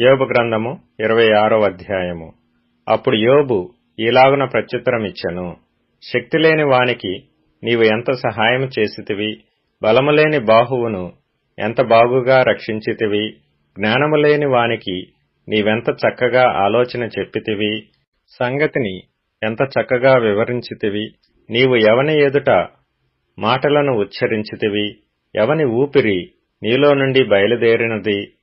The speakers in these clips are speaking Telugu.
యోబు గ్రంథము ఇరవై ఆరో అధ్యాయము. అప్పుడు యోబు ఈలాగున ప్రత్యుత్తరమిచ్చెను. శక్తిలేని వానికి నీవు ఎంత సహాయం చేసితివి? బలములేని బాహువును ఎంత బాగుగా రక్షించితివి? జ్ఞానము లేని వానికి నీవెంత చక్కగా ఆలోచన చెప్పితివి? సంగతిని ఎంత చక్కగా వివరించితివి? నీవు ఎవని ఎదుట మాటలను ఉచ్చరించితివి? ఎవని ఊపిరి నీలో నుండి బయలుదేరినది?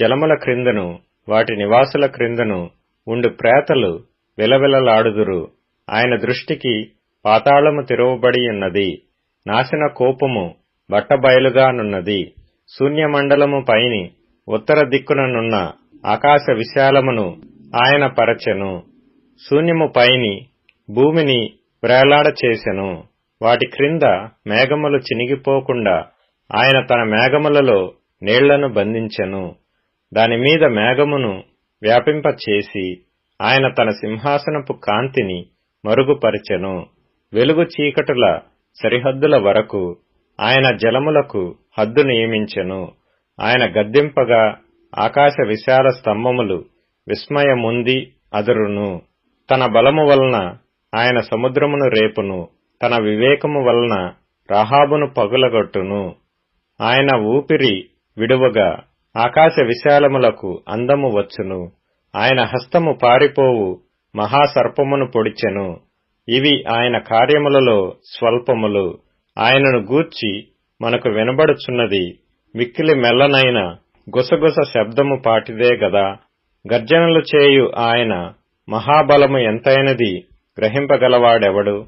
జలముల క్రిందను వాటి నివాసుల క్రిందను ఉండు ప్రేతలు విలవిలలాడుదురు. ఆయన దృష్టికి పాతాళము తెరవబడి ఉన్నది. నాశన కోపము బట్టబయలుగానున్నది. శూన్యమండలము పైని ఉత్తర దిక్కుననున్న ఆకాశ విశాలమును ఆయన పరచెను. శూన్యము పైని భూమిని వ్రేలాడ చేసెను వాటి క్రింద మేఘములు చినిగిపోకుండా ఆయన తన మేఘములలో నీళ్ళను బంధించెను. దానిమీద మేఘమును వ్యాపింపచేసి ఆయన తన సింహాసనపు కాంతిని మరుగుపరిచెను. వెలుగు చీకటుల సరిహద్దుల వరకు ఆయన జలములకు హద్దు నియమించెను. ఆయన గద్దింపగా ఆకాశ విశాల స్తంభములు విస్మయముంది అదురును. తన బలము వలన ఆయన సముద్రమును రేపును. తన వివేకము వలన రహాబును పగులగొట్టును. ఆయన ఊపిరి విడువగా ఆకాశ విశాలములకు అందము వచ్చును. ఆయన హస్తము పారిపోవు మహాసర్పమును పొడిచెను. ఇవి ఆయన కార్యములలో స్వల్పములు. ఆయనను గూర్చి మనకు వినబడుచున్నది మిక్కిలి మెల్లనైన గుసగుస శబ్దము పాటిదే గదా. గర్జనలు చేయు ఆయన మహాబలము ఎంతైనది గ్రహింపగలవాడెవడు?